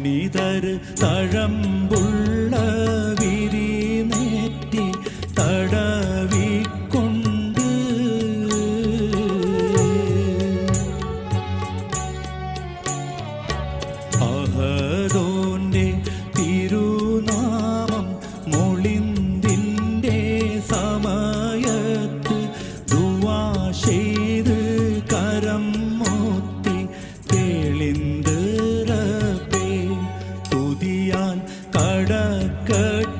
വനിതര് തഴമ്പുള്ള கேட்டு